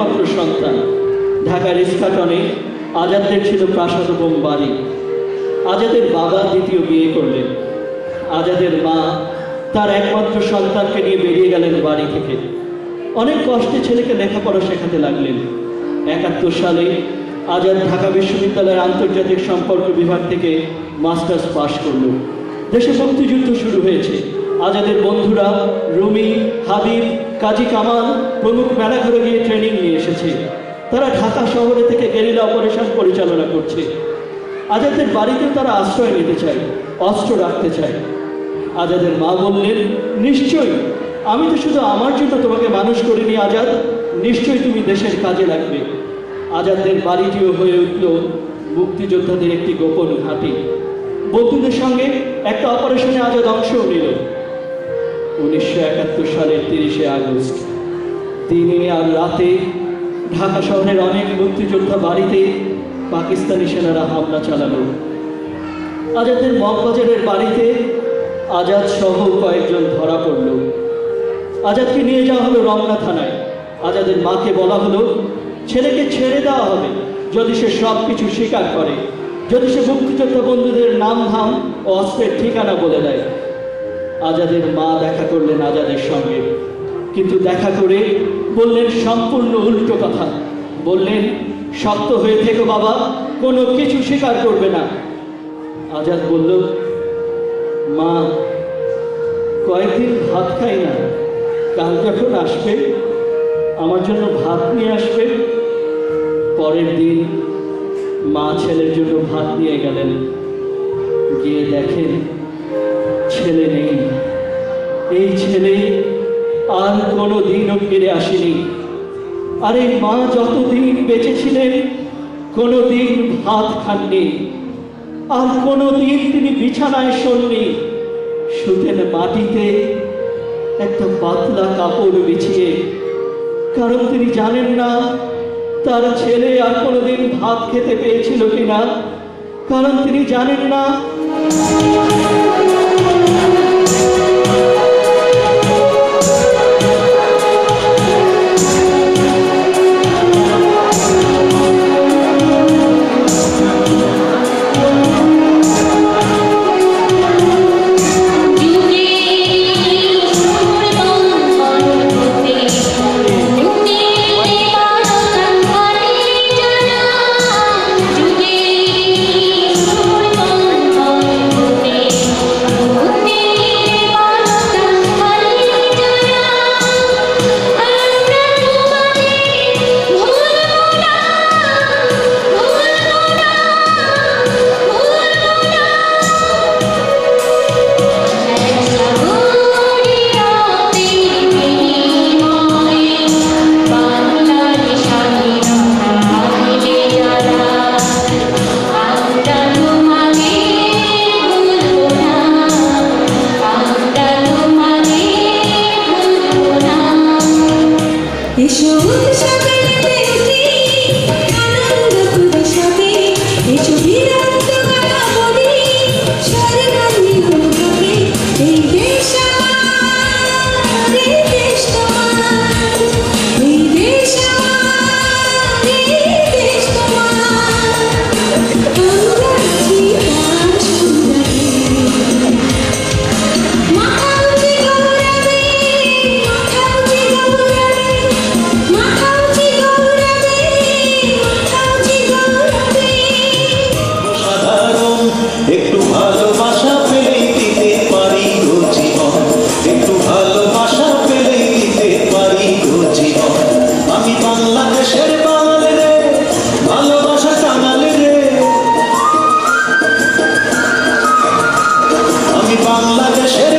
একমাত্র সন্তান। ঢাকার ইস্কাটনে আজাদের ছিল প্রাসাদ এবং বাড়ি আজাদের বাবা দ্বিতীয় বিয়ে করলেন। আজাদের মা তার একমাত্র সন্তানকে নিয়ে বেরিয়ে গেলেন বাড়ি থেকে। অনেক কষ্টে ছেলেকে লেখাপড়া শেখাতে লাগলেন। একাত্তর সালে আজাদ ঢাকা বিশ্ববিদ্যালয়ের আন্তর্জাতিক সম্পর্ক বিভাগ থেকে মাস্টার্স পাশ করল। দেশে মুক্তিযুদ্ধ শুরু হয়েছে। আজাদের বন্ধুরা রুমি, হাবিব, কাজী কামাল প্রমুখ মেলাঘরে গিয়ে ট্রেনিং নিয়ে এসেছে। তারা ঢাকা শহরে থেকে গেরিলা অপারেশন পরিচালনা করছে। আজাদের বাড়িতে তারা আশ্রয় নিতে চায়, অস্ত্র রাখতে চায়। আজাদের মা বললেন, নিশ্চয়ই, আমি তো শুধু আমার জন্য তোমাকে মানুষ করিনি, আজাদ। নিশ্চয়ই তুমি দেশের কাজে লাগবে। আজাদের বাড়িটিও হয়ে উঠল মুক্তিযোদ্ধাদের একটি গোপন ঘাঁটি। বন্ধুদের সঙ্গে একটা অপারেশনে আজাদ অংশও নিল। উনিশশো একাত্তর সালের তিরিশে আগস্ট। দিনে আর রাতে ঢাকা শহরের অনেক মুক্তিযোদ্ধা বাড়িতে পাকিস্তানি সেনারা হামলা চালালো। আজাদের মগবাজারের বাড়িতে আজাদ সহ কয়েকজন ধরা পড়ল। আজাদকে নিয়ে যাওয়া হলো রমনা থানায়। আজাদের মাকে বলা হলো, ছেলেকে ছেড়ে দেওয়া হবে। যদি সে সব কিছু স্বীকার করে, যদি সে মুক্তিযোদ্ধা বন্ধুদের নাম ধাম ও অস্ত্রের ঠিকানা বলে দেয় আজাদের মা দেখা করলেন আজাদের সঙ্গে। কিন্তু দেখা করে বললেন, সম্পূর্ণ উল্টো কথা। বললেন, শক্ত হয়ে থেকো বাবা, কোনো কিছু স্বীকার করবে না। আজাদ বলল, মা, কয়েকদিন ভাত খাই না। কাল যখন আসবে, আমার জন্য ভাত নিয়ে আসবে। পরের দিন মা ছেলের জন্য ভাত নিয়ে গেলেন। গিয়ে দেখেন ছেলে নেই। এই ছেলে আর কোনো দিনও ফিরে আসেনি। আর এই মা যতদিন বেঁচেছিলেন কোনো দিন ভাত খাননি। আর কোনো দিন তিনি বিছানায় শোননি। শুতেন মাটিতে একটা পাতলা কাপড় বিছিয়ে। কারণ তিনি জানেন না, তার ছেলে আর কোনোদিন ভাত খেতে পেয়েছিল কিনা। কারণ তিনি জানেন না। Show আমি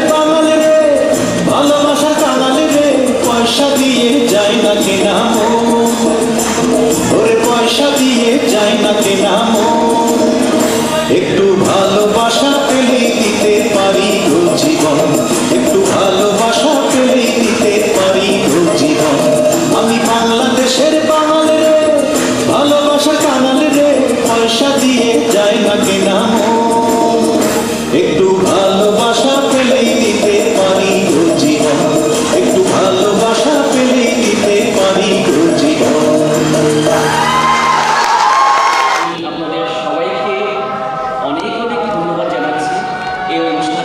eu